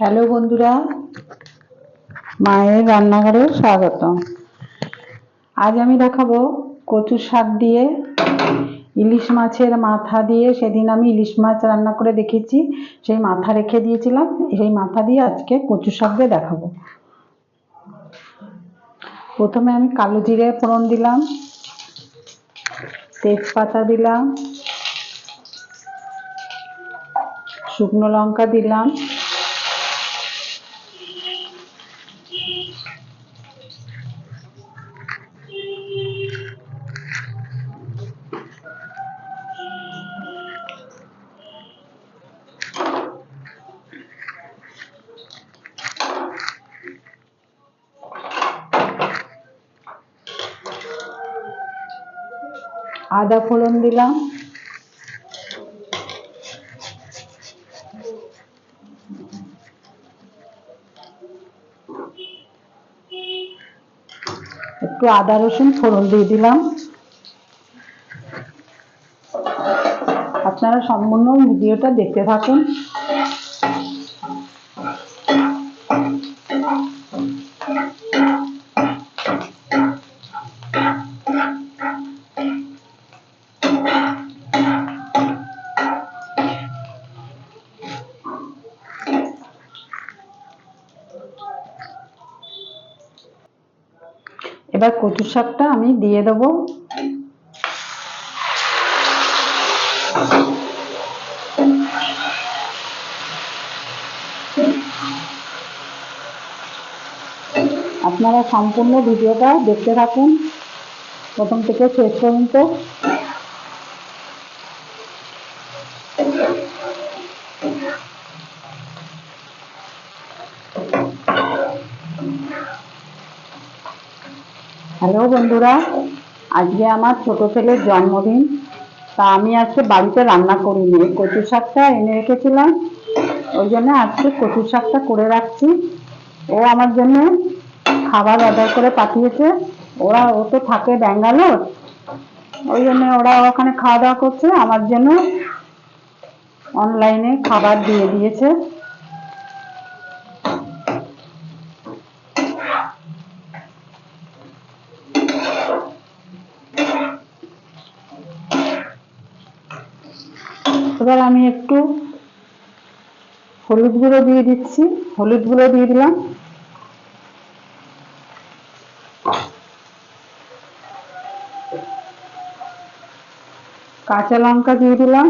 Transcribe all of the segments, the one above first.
Hello বন্ধুরা, মায়ের রান্নাঘরে স্বাগত। আজ আমি দেখাবো কচু শাক দিয়ে ইলিশ মাছের মাথা দিয়ে। সেদিন আমি ইলিশ মাছ রান্না করে দেখেছি সেই মাথা রেখে দিয়েছিলাম, সেই মাথা দিয়ে আজকে কচু শাক দিয়ে দেখাবো। প্রথমে আমি কালো জিরে ফোড়ন দিলাম, তেজপাতা দিলাম, শুকনো লঙ্কা দিলাম আদা ফোড়ন দিলাম। একটু আদা রসুন ফোড়ন দিয়ে দিলাম। আপনারা সম্পূর্ণ ভিডিওটা দেখতে থাকুন। এবার কচু শাকটা আমি দিয়ে দেব। আপনারা সম্পূর্ণ ভিডিওটা দেখতে থাকুন। প্রথম থেকে শেষ পর্যন্ত হ্যালো বন্ধুরা, আজকে আমার ছোট ছেলের জন্মদিন। তা আমি আজকে বাড়িতে রান্না করিনি কচু শাকটা এনে রেখেছিলাম। ওই জন্য আজকে কচু শাকটা করে রাখছি। ও আমার জন্য খাবার অর্ডার করে পাঠিয়েছে। ওরা, ও তো থাকে ব্যাঙ্গালোর। ওই জন্য ওরা ওখানে খাওয়া দাওয়া করছে। আমার জন্য অনলাইনে খাবার দিয়ে দিয়েছে। এবার আমি একটু হলুদ গুঁড়ো দিয়ে দিচ্ছি। হলুদ গুঁড়ো দিয়ে দিলাম। কাঁচা লঙ্কা দিয়ে দিলাম।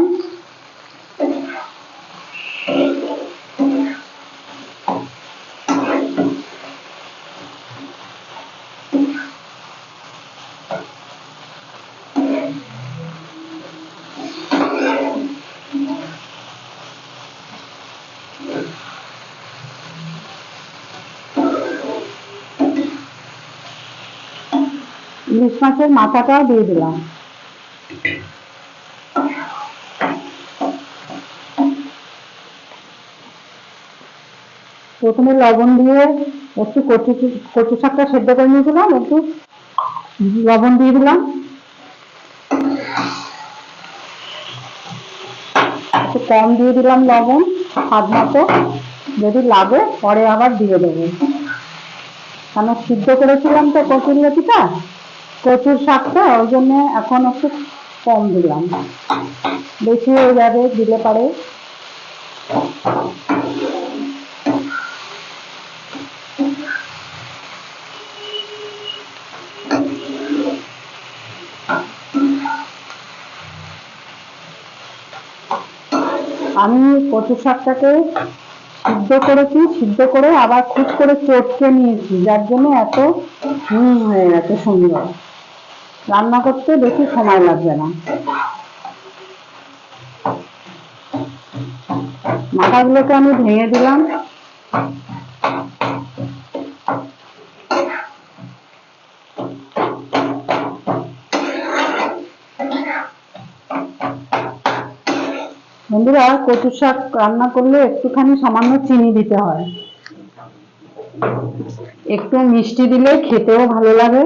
ইলিশ মাছের মাথাটাও দিয়ে দিলাম। প্রথমে লবণ দিয়ে একটু কচু কচু শাকটা সেদ্ধ করে নিয়েছিলাম, একটু লবণ দিয়ে দিলাম। একটু কম দিয়ে দিলাম লবণ, স্বাদ মতো। যদি লাগে, পরে আবার দিয়ে দেবো। কারণ সিদ্ধ করেছিলাম তো কচুর লতিটা কচুর শাকটা ওই জন্য এখন একটু কম দিলাম। বেশি হয়ে যাবে, দিলে পারে। আমি কচু শাকটাকে সিদ্ধ করেছি, সিদ্ধ করে আবার খুব করে চটকে নিয়েছি, যার জন্য এত হুম হয়ে গেছে সুন্দর। রান্না করতে বেশি সময় লাগবে না। মাথাগুলোকে আমি ভেঙে দিলাম। বন্ধুরা কচু শাক রান্না করলে একটুখানি সামান্য চিনি দিতে হয়। একটু মিষ্টি দিলে খেতেও ভালো লাগে।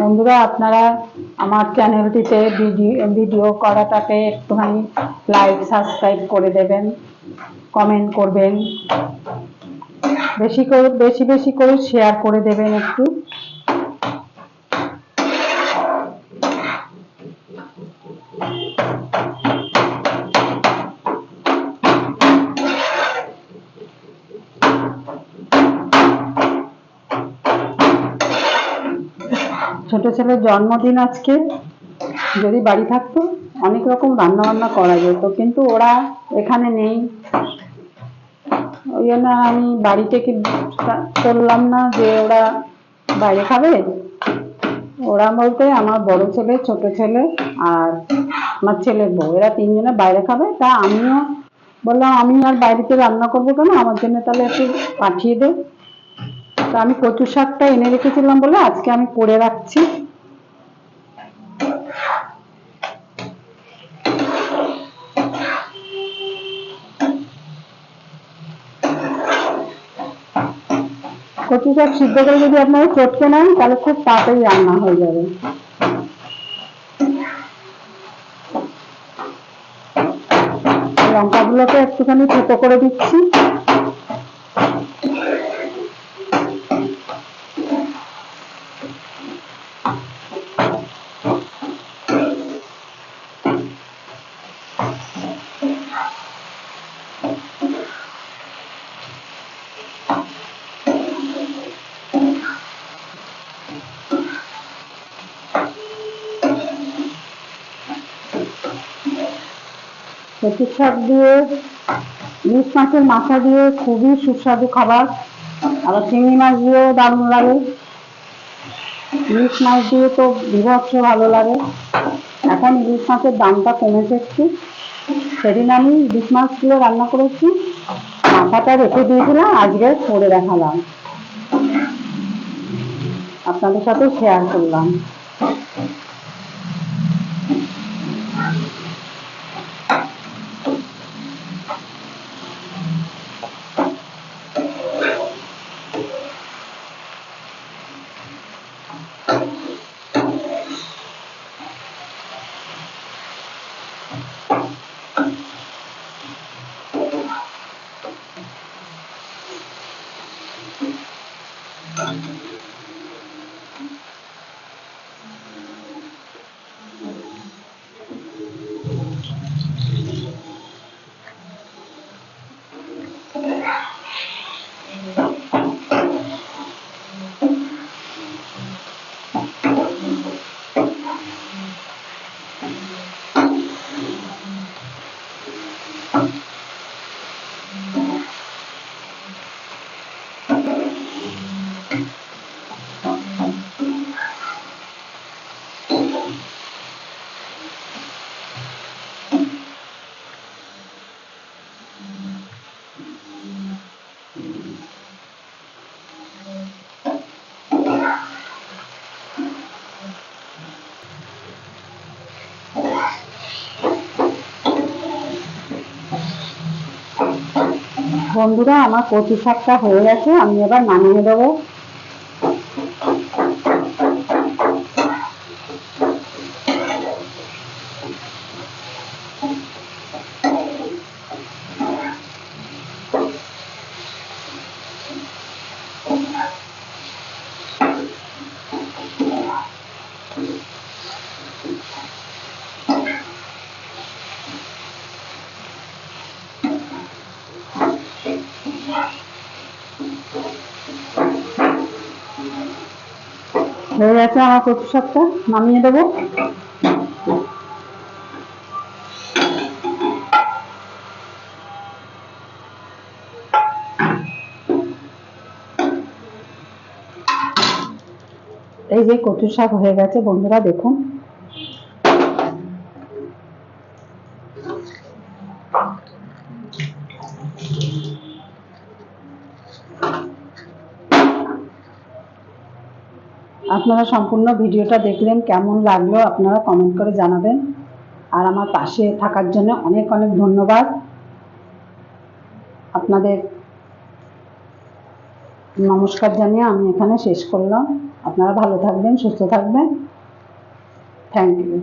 বন্ধুরা, আপনারা আমার চ্যানেলটিতে ভিডিও করাটাকে একটুখানি লাইক সাবস্ক্রাইব করে দেবেন কমেন্ট করবেন, বেশি করে, বেশি বেশি করে শেয়ার করে দেবেন একটু। ছোট ছেলের জন্মদিন আজকে। যদি বাড়ি থাকতো, অনেক রকম রান্না বান্না করা যেত, কিন্তু ওরা এখানে নেই। ওই জন্য আমি বাড়ি থেকে করলাম না যে ওরা বাইরে খাবে? ওরা বলতে আমার বড় ছেলে, ছোট ছেলে আর আমার ছেলের বউ। এরা তিনজনে বাইরে খাবে। তা আমিও বললাম, আমি আর বাড়িতে রান্না করব কেন? আমার জন্য তাহলে একটু পাঠিয়ে দে। তা আমি কচু শাকটা এনে রেখেছিলাম বলে আজকে আমি করে রাখছি। কচু শাক সিদ্ধ করে যদি আপনারা চটকে নেন, তাহলে খুব তাড়াতাড়ি রান্না হয়ে যাবে। লঙ্কাগুলোকে একটুখানি ছোটো করে দিচ্ছি। কচু শাক দিয়ে, ইলিশ মাছের মাথা দিয়ে খুবই সুস্বাদু খাবার। আবার চিংড়ি মাছ দিয়েও দারুণ লাগে। ইলিশ মাছ দিয়ে তো বিভৎস ভালো লাগে। এখন ইলিশ মাছের দামটা কমেছে একটু সেদিন আমি ইলিশ মাছগুলো রান্না করেছি। মাথাটা রেখে দিয়েছিলাম, আজকে করে দেখালাম। আপনাদের সাথে শেয়ার করলাম। বন্ধুরা আমার কচু শাকটা হয়ে গেছে আমি এবার নামিয়ে দেবো। হয়ে গেছে আমার কচু শাকটা নামিয়ে দেবো। এই যে কচু শাক হয়ে গেছে, বন্ধুরা দেখুন। আপনারা সম্পূর্ণ ভিডিওটা দেখলেন, কেমন লাগল আপনারা কমেন্ট করে জানাবেন। আর আমার পাশে থাকার জন্য অনেক অনেক ধন্যবাদ। আপনাদের নমস্কার জানিয়ে আমি এখানে শেষ করলাম। আপনারা ভালো থাকবেন, সুস্থ থাকবেন। Thank you